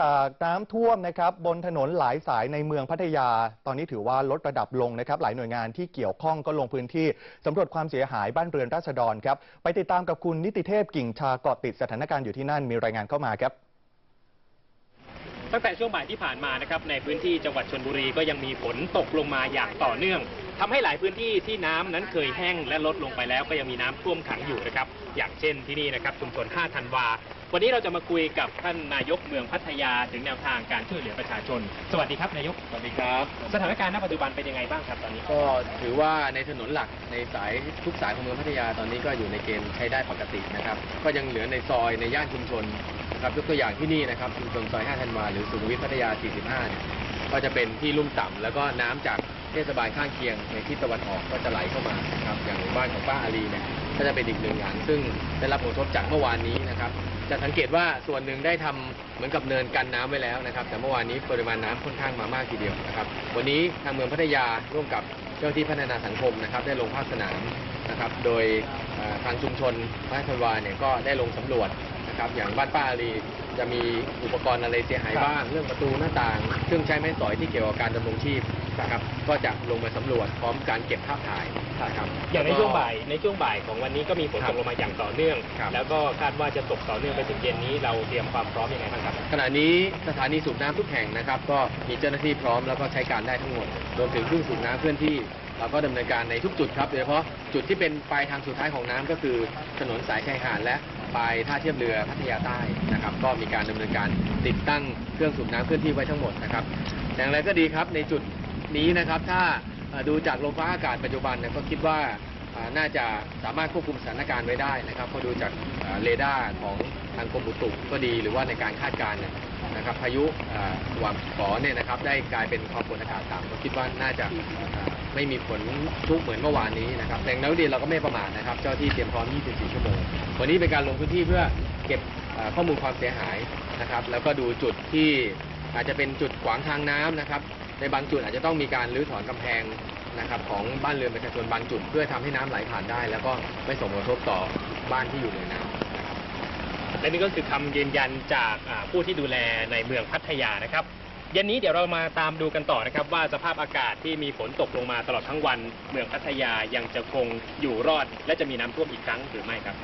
จากน้ำท่วมนะครับบนถนนหลายสายในเมืองพัทยา ตอนนี้ถือว่าลดระดับลงนะครับ หลายหน่วยงานที่เกี่ยวข้องก็ลงพื้นที่สำรวจความเสียหายบ้านเรือนราษฎรครับไปติดตามกับคุณนิติเทพกิ่งชาเกาะติดสถานการณ์อยู่ที่นั่นมีรายงานเข้ามาครับตั้งแต่ช่วงบ่ายที่ผ่านมานะครับในพื้นที่จังหวัดชนบุรีก็ยังมีฝนตกลงมาอย่างต่อเนื่อง ทำให้หลายพื้นที่ที่น้ำนั้นเคยแห้งและลดลงไปแล้วก็ยังมีน้ำท่วมขังอยู่นะครับ อย่างเช่นที่นี่นะครับชุมชน5ธันวา วันนี้เราจะมาคุยกับท่านนายกเมืองพัทยาถึงแนวทางการช่วยเหลือประชาชน สวัสดีครับนายก สวัสดีครับ สถานการณ์ณปัจจุบันเป็นยังไงบ้างครับตอนนี้ ก็ถือว่าในถนนหลักในสายทุกสายของเมืองพัทยาตอนนี้ก็อยู่ในเกณฑ์ใช้ได้ปกตินะครับ ก็ยังเหลือในซอยในย่านชุมชนนะครับยกตัวอย่างที่นี่นะครับชุมชนซอย5ธันวาหรือสุขุมวิทพัทยา 45เนี่ยก็จะเป็นที่ลุ่มต่ำแล้วก็น้ำจากเทศบาลข้างเคียงในทิศตะวันออกก็จะไหลเข้ามานะครับอย่างหมู่บ้านของป้าอารีเนี่ยก็จะเป็นอีกหนึ่งอย่างซึ่งได้รับผลกระทบจากเมื่อวานนี้นะครับ จะสังเกตว่าส่วนหนึ่งได้ทำเหมือนกับเนินกันน้ำไว้แล้วนะครับ แต่เมื่อวานนี้ปริมาณน้ำค่อนข้างมามากทีเดียวนะครับ วันนี้ทางเมืองพัทยาร่วมกับเจ้าหน้าที่พัฒนาสังคมนะครับ ได้ลงภาคสนามนะครับ โดยทางชุมชนบ้านธันวาเนี่ยก็ได้ลงสำรวจนะครับ อย่างบ้านป้าอารีจะมีอุปกรณ์อะไรเสียหายบ้าง เรื่องประตูหน้าต่าง ซึ่งใช้ไม้สอยที่เกี่ยวกับการดำรงชีพ นะครับ ก็จะลงมาสำรวจพร้อมการเก็บภาพถ่ายนะครับอย่างในแล้ก็ช่วงบ่ายในช่วงบ่ายของวันนี้ก็มีฝนครัตบกลงมาอย่างต่อเนื่องครับแล้วก็คาดว่าจะตกต่อเนื่องไปถึงเย็นนี้เราเตรียมความพร้อมยังไงบ้างครับ ขณะนี้สถานีสูบน้ำทุกแห่งนะครับ ก็มีเจ้าหน้าที่พร้อมแล้วก็ใช้การได้ทั้งหมดรวมถึงเครื่องสูบน้ำเคลื่อนที่เราก็ดำเนินการในทุกจุดครับโดยเฉพาะจุดที่เป็นปลายทางสุดท้ายของน้ำก็คือถนนสายชายหาดและปลายท่าเทียบเรือพัทยาใต้นะครับ ก็มีการดำเนินการติดตั้งเครื่องสูบน้ำเคลื่อนที่ไว้ทั้งหมดนะครับอย่างไรก็ดีครับในจุด นี้นะครับ ถ้าดูจากลมฟ้าอากาศปัจจุบันเนี่ยก็คิดว่าน่าจะสามารถควบคุมสถานการณ์ไว้ได้นะครับเพราะดูจากเรดาร์ของทางกรมอุตุก็ดีหรือว่าในการคาดการณ์นะครับพายุหวังฝอเนี่ยนะครับ ได้กลายเป็นความกดอากาศต่ำก็คิดว่าน่าจะไม่มีผลชุกเหมือนเมื่อวานนี้นะครับแต่อย่างนั้นก็ดีเราก็ไม่ประมาทนะครับ เจ้าที่เตรียมพร้อม 24 ชั่วโมง วันนี้เป็นการลงพื้นที่เพื่อเก็บข้อมูลความเสียหายนะครับ แล้วก็ดูจุดที่อาจจะเป็นจุดขวางทางน้ำนะครับ ในบางจุดอาจจะต้องมีการรื้อถอนกำแพงนะครับของบ้านเรือนประชาชนบางจุด เพื่อทำให้น้ำไหลผ่านได้ แล้วก็ไม่ส่งผลกระทบต่อบ้านที่อยู่ในน้ำนะครับและนี่ก็คือคำยืนยันจากอ่าผู้ที่ดูแลในเมืองพัทยานะครับเย็นนี้เดี๋ยวเรามาตามดูกันต่อนะครับ ว่าสภาพอากาศที่มีฝนตกลงมาตลอดทั้งวัน เมืองพัทยายังจะคงอยู่รอด และจะมีน้ำท่วมอีกครั้งหรือไม่ครับ